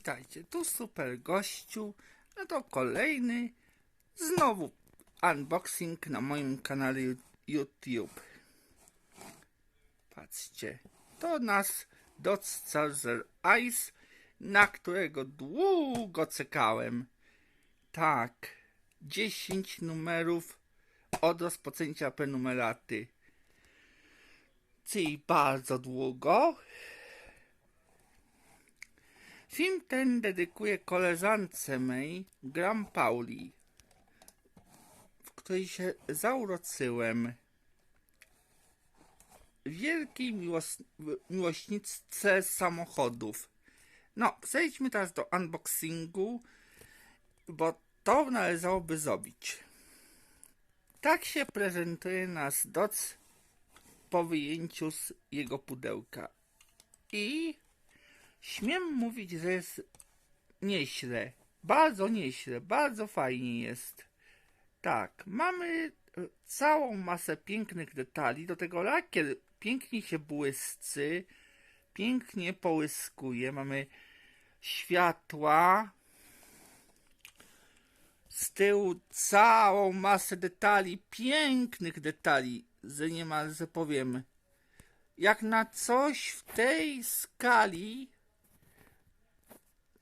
witajcie, tu super gościu, no to kolejny, znowu unboxing na moim kanale YouTube. Patrzcie, to nas Dodge Charger Ice, na którego długo czekałem. Tak, 10 numerów od rozpoczęcia prenumeraty. Czyli bardzo długo. Film ten dedykuję koleżance mej, Gram Pauli, w której się zauroczyłem. Wielkiej miłos miłośniczce samochodów. No, przejdźmy teraz do unboxingu, bo to należałoby zrobić. Tak się prezentuje nas Dodge po wyjęciu z jego pudełka. I śmiem mówić, że jest nieźle. Bardzo nieźle, bardzo fajnie jest. Tak, mamy e, całą masę pięknych detali. Do tego lakier pięknie się błyscy, pięknie połyskuje. Mamy światła. Z tyłu całą masę detali, pięknych detali, że niemal, że powiem, jak na coś w tej skali,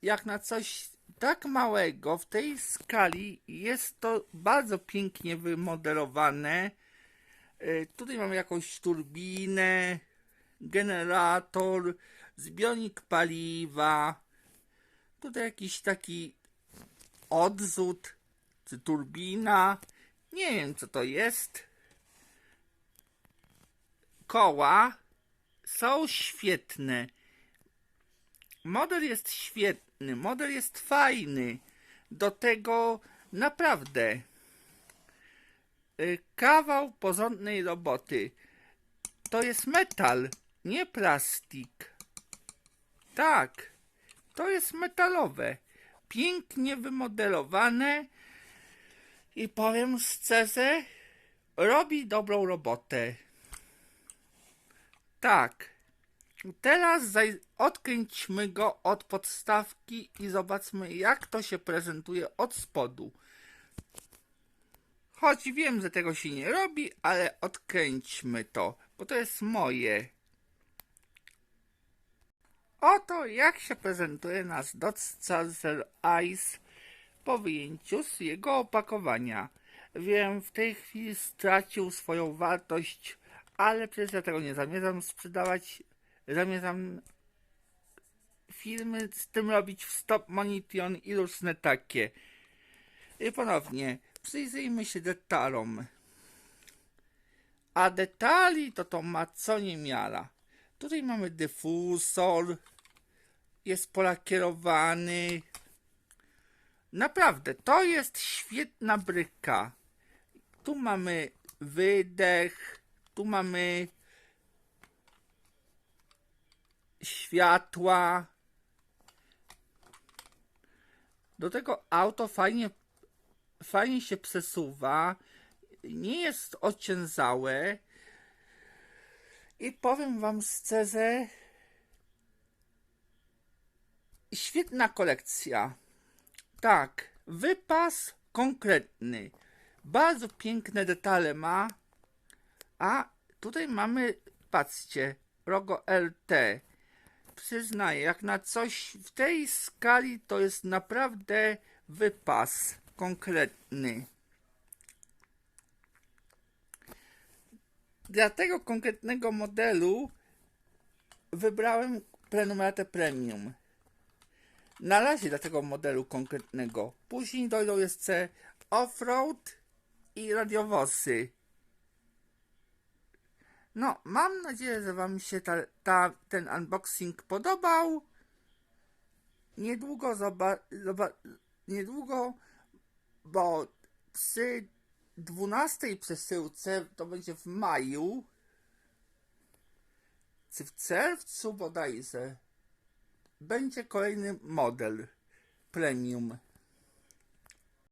jak na coś tak małego w tej skali, jest to bardzo pięknie wymodelowane. Y, Tutaj mamy jakąś turbinę, generator, zbiornik paliwa. Tutaj jakiś taki odzód, czy turbina. Nie wiem, co to jest. Koła są świetne. Model jest świetny, model jest fajny. Do tego naprawdę y, kawał porządnej roboty. To jest metal, nie plastik. Tak, to jest metalowe. Pięknie wymodelowane i powiem szczerze, robi dobrą robotę. Tak. Teraz odkręćmy go od podstawki i zobaczmy, jak to się prezentuje od spodu. Choć wiem, że tego się nie robi, ale odkręćmy to, bo to jest moje. Oto jak się prezentuje nasz Dodge Charger Ice po wyjęciu z jego opakowania. Wiem, w tej chwili stracił swoją wartość, ale przecież ja tego nie zamierzam sprzedawać. Zamierzam filmy z tym robić w stop motion i różne takie. I ponownie, przyjrzyjmy się detalom. A detali to to ma co niemiara. Tutaj mamy dyfuzor, jest polakierowany. Naprawdę, to jest świetna bryka. Tu mamy wydech, tu mamy światła. Do tego auto fajnie, fajnie się przesuwa. Nie jest ociężałe. I powiem wam szczerze, świetna kolekcja. Tak, wypas konkretny. Bardzo piękne detale ma. A tutaj mamy, patrzcie, logo LT. Przyznaję, jak na coś w tej skali to jest naprawdę wypas konkretny. Dla tego konkretnego modelu wybrałem prenumeratę premium. Na razie dla tego modelu konkretnego. Później dojdą jeszcze offroad i radiowozy. No, mam nadzieję, że Wam się ta, ta, ten unboxing podobał. Niedługo zoba, niedługo, bo przy 12 przesyłce to będzie w maju, czy w czerwcu bodajże, będzie kolejny model premium.